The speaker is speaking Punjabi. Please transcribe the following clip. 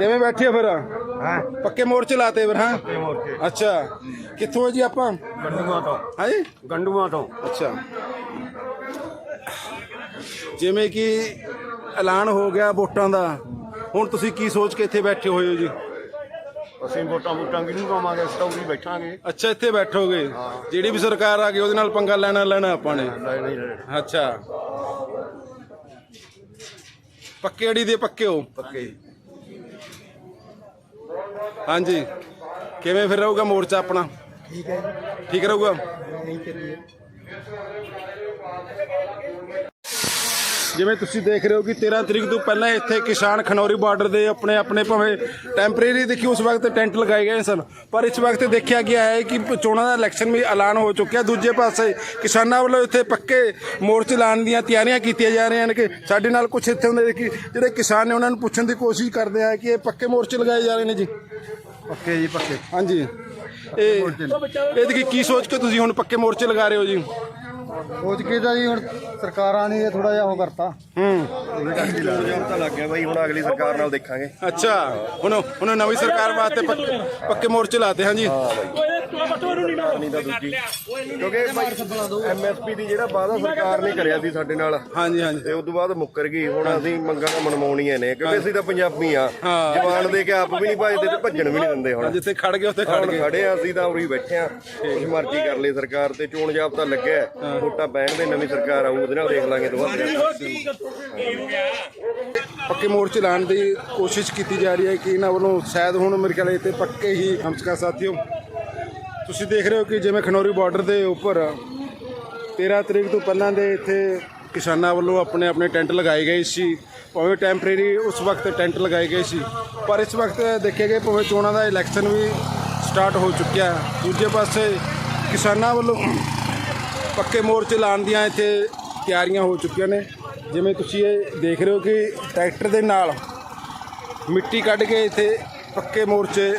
ਕਿਵੇਂ ਬੈਠੇ ਹੋ ਫਿਰ? ਹਾਂ। ਪੱਕੇ ਮੋਰਚੇ ਲਾਤੇ ਫਿਰ ਹਾਂ? ਮੋਰਚੇ। ਅੱਛਾ। ਕਿੱਥੋਂ ਹੈ ਜੀ ਆਪਾਂ? ਗੰਡੂਆਂ ਤੋਂ। ਹਾਂਜੀ ਗੰਡੂਆਂ ਤੋਂ। ਅੱਛਾ। ਜਿਵੇਂ ਕਿ ਐਲਾਨ ਹੋ ਗਿਆ ਵੋਟਾਂ ਦਾ ਹੁਣ ਤੁਸੀਂ ਕੀ ਸੋਚ ਕੇ ਇੱਥੇ ਬੈਠੇ ਹੋਏ ਹੋ ਜੀ? ਅਸੀਂ ਵੋਟਾਂ ਵੋਟਾਂ ਕਿਹਨੂੰ ਪਾਵਾਂਗੇ? ਅਸੀਂ ਤਾਂ ਉਰੀ ਬੈਠਾਂਗੇ। ਅੱਛਾ ਇੱਥੇ ਬੈਠੋਗੇ। ਜਿਹੜੀ ਵੀ ਸਰਕਾਰ ਆ ਗਈ ਉਹਦੇ ਨਾਲ ਪੰਗਾ ਲੈਣਾ ਲੈਣਾ ਆਪਾਂ ਨੇ। ਅੱਛਾ। ਪੱਕੇ ਅੜੀ ਦੇ ਪੱਕੇ ਹੋ? ਪੱਕੇ। ਹਾਂਜੀ। ਕਿਵੇਂ ਫਿਰ ਰਹੂਗਾ ਮੋਰਚਾ ਆਪਣਾ? ਠੀਕ ਹੈ ਜੀ। ਠੀਕ ਰਹੂਗਾ? ਨਹੀਂ ਚੱਲੀਏ। ਜਿਵੇਂ ਤੁਸੀਂ ਦੇਖ ਰਹੇ ਹੋ ਕਿ 13 ਤਰੀਕ ਤੋਂ ਪਹਿਲਾਂ ਇੱਥੇ ਕਿਸਾਨ ਖਨੌਰੀ ਬਾਰਡਰ ਦੇ ਆਪਣੇ ਆਪਣੇ ਭਾਵੇਂ ਟੈਂਪਰੇਰੀ ਦੇਖੀ ਉਸ ਵਕਤ ਟੈਂਟ ਲਗਾਏ ਗਏ ਸਨ ਪਰ ਇਸ ਵਕਤ ਦੇਖਿਆ ਗਿਆ ਹੈ ਕਿ ਚੋਣਾਂ ਦਾ ਇਲੈਕਸ਼ਨ ਵੀ ਐਲਾਨ ਹੋ ਚੁੱਕਿਆ ਦੂਜੇ ਪਾਸੇ ਕਿਸਾਨਾਂ ਵੱਲੋਂ ਇੱਥੇ ਪੱਕੇ ਮੋਰਚੇ ਲਾਉਣ ਦੀਆਂ ਤਿਆਰੀਆਂ ਕੀਤੀਆਂ ਜਾ ਰਹੀਆਂ ਨੇ ਕਿ ਸਾਡੇ ਨਾਲ ਕੁਝ ਇੱਥੇ ਹੁੰਦੇ ਕਿ ਜਿਹੜੇ ਕਿਸਾਨ ਨੇ ਉਹਨਾਂ ਨੂੰ ਪੁੱਛਣ ਦੀ ਕੋਸ਼ਿਸ਼ ਕਰਦੇ ਆ ਕਿ ਇਹ ਪੱਕੇ ਮੋਰਚੇ ਲਗਾਏ ਜਾ ਰਹੇ ਨੇ ਜੀ। ਪੱਕੇ ਜੀ ਪੱਕੇ। ਹਾਂਜੀ। ਇਹ ਇਹਦੀ ਕੀ- ਕੀ ਸੋਚ ਕੇ ਤੁਸੀਂ ਹੁਣ ਪੱਕੇ ਮੋਰਚੇ ਲਗਾ ਰਹੇ ਹੋ ਜੀ? ਸੋਚ ਕੇ ਤਾਂ ਜੀ ਹੁਣ ਸਰਕਾਰਾਂ ਨੇ ਥੋੜਾ ਜਿਹਾ ਉਹ ਕਰਤਾ। ਹੂੰ। ਤਾਂ ਲੱਗ ਗਿਆ ਬਾਈ ਹੁਣ ਅਗਲੀ ਸਰਕਾਰ ਨਾਲ ਦੇਖਾਂਗੇ। ਅੱਛਾ ਹੁਣ ਹੁਣ ਨਵੀਂ ਸਰਕਾਰ ਵਾਸਤੇ ਪੱਕੇ ਪੱਕੇ ਮੋਰਚੇ ਲਾਤੇ ਜੀ ਨਹੀਂ ਤਾਂ ਦੂਜੀ। ਕਿਉਂਕਿ ਬਾਈ ਐਮਐਸਪੀ ਦੀ। ਜਿਹੜਾ ਵਾਅਦਾ ਸਰਕਾਰ ਨੇ ਕਰਿਆ ਸੀ ਸਾਡੇ ਨਾਲ ਹਾਂਜੀ ਹਾਂਜੀ। ਤੇ ਉਸ ਤੋਂ ਬਾਅਦ ਮੁੱਕਰ ਗਈ। ਹੁਣ ਅਸੀਂ ਮੰਗਾਂ ਤਾਂ ਮਨਮਾਉਣੀਆਂ ਨੇ ਕਿਉਂਕਿ ਅਸੀਂ ਤਾਂ ਪੰਜਾਬੀ ਆ। ਹਾਂ। ਜਵਾਨ ਦੇ ਕੇ ਆਪ ਵੀ ਨਹੀਂ ਭਜਦੇ ਤੇ ਭੱਜਣ ਵੀ ਨਹੀਂ ਦਿੰਦੇ ਹੁਣ। ਜਿੱਥੇ ਖੜ ਗਏ ਉੱਥੇ ਖੜ ਹੁਣ ਗਏ। ਖੜੇ ਆ ਅਸੀਂ ਤਾਂ ਉਰੀ ਬੈਠੇ ਆ। ਕੁਛ ਮਰਜ਼ੀ ਕਰ ਲਈ ਸਰਕਾਰ ਤੇ ਚੋਣ ਜਾਬਤਾ ਲੱਗਿਆ। ਵੋਟਾਂ ਪੈਣ ਦੇ ਨਵੀਂ ਸਰਕਾਰ ਆਊ ਉਹਦੇ ਨਾਲ ਦੇਖ ਲਾਂਗੇ ਦੁਬਾਰਾ। ਪੱਕੇ ਮੋਰਚੇ ਲਾਉਣ ਦੀ ਕੋਸ਼ਿਸ਼ ਕੀਤੀ ਜਾ ਰਹੀ ਹੈ ਕਿ ਇਹਨਾਂ ਵੱਲੋਂ ਸ਼ਾਇਦ ਹੁਣ ਮੇਰੇ ਖਿਆਲ ਇੱਥੇ ਪੱਕੇ ਹੀ ਨਮਸਕਾਰ ਸਾਥੀਓ। ਤੁਸੀਂ ਦੇਖ ਰਹੇ ਹੋ ਕਿ ਜਿਵੇਂ ਖਨੌਰੀ ਬਾਰਡਰ ਦੇ ਉੱਪਰ 13 ਤਰੀਕ ਤੋਂ ਪਹਿਲਾਂ ਦੇ ਇੱਥੇ ਕਿਸਾਨਾਂ ਵੱਲੋਂ ਆਪਣੇ ਆਪਣੇ ਟੈਂਟ ਲਗਾਏ ਗਏ ਸੀ, ਭਾਵੇਂ ਟੈਂਪਰੇਰੀ ਉਸ ਵਕਤ ਟੈਂਟ ਲਗਾਏ ਗਏ ਸੀ, ਪਰ ਇਸ ਵਕਤ ਦੇਖਿਆ ਗਿਆ ਭਾਵੇਂ ਚੋਣਾਂ ਦਾ ਇਲੈਕਸ਼ਨ ਵੀ ਸਟਾਰਟ ਹੋ ਚੁੱਕਿਆ ਦੂਜੇ ਪਾਸੇ ਕਿਸਾਨਾਂ ਵੱਲੋਂ ਪੱਕੇ ਮੋਰਚੇ ਲਾਉਣ ਦੀਆਂ ਇੱਥੇ ਤਿਆਰੀਆਂ ਹੋ ਚੁੱਕੀਆਂ ਨੇ। ਜਿਵੇਂ ਤੁਸੀਂ ਇਹ ਦੇਖ ਰਹੇ ਹੋ ਕਿ ਟਰੈਕਟਰ ਦੇ ਨਾਲ ਮਿੱਟੀ ਕੱਢ ਕੇ ਇੱਥੇ ਪੱਕੇ ਮੋਰਚੇ